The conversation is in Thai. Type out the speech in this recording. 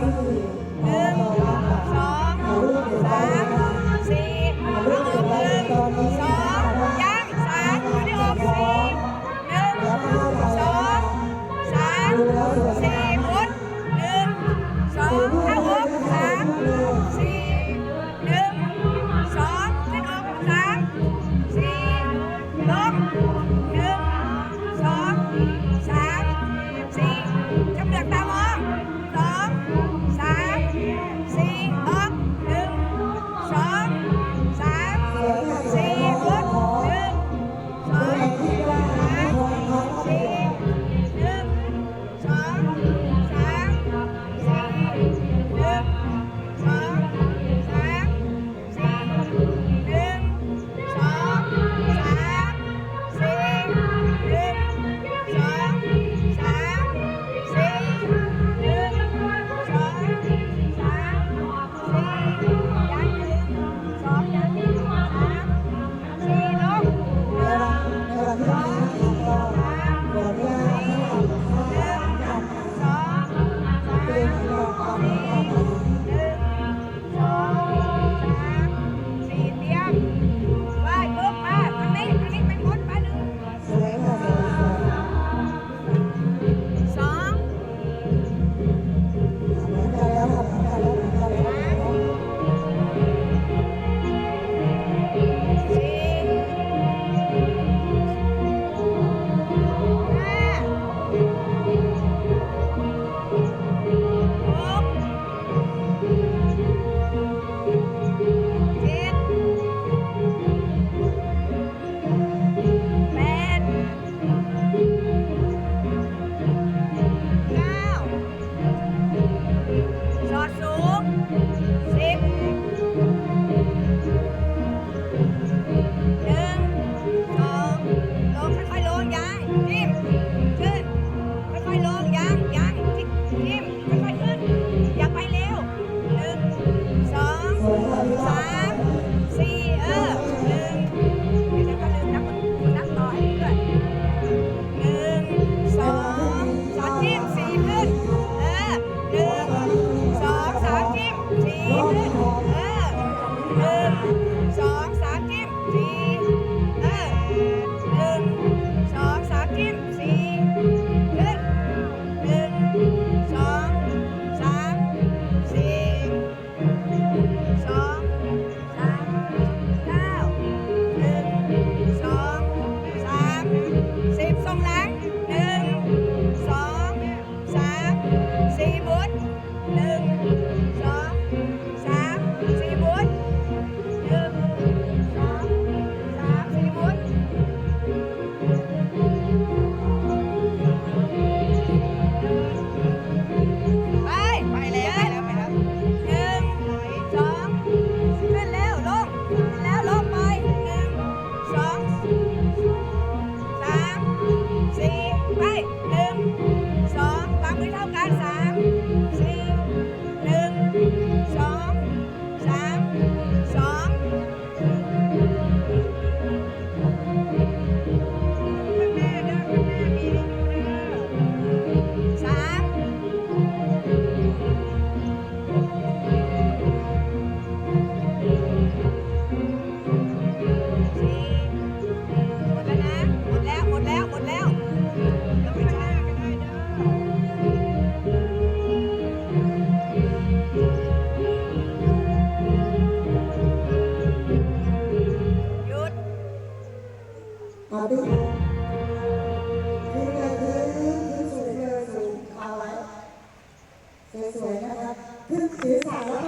Father. มาดิคือไงคือคือสวยเลยสูงเอาไว้สวยๆนะครับ ขึ้นศีรษะแล้ว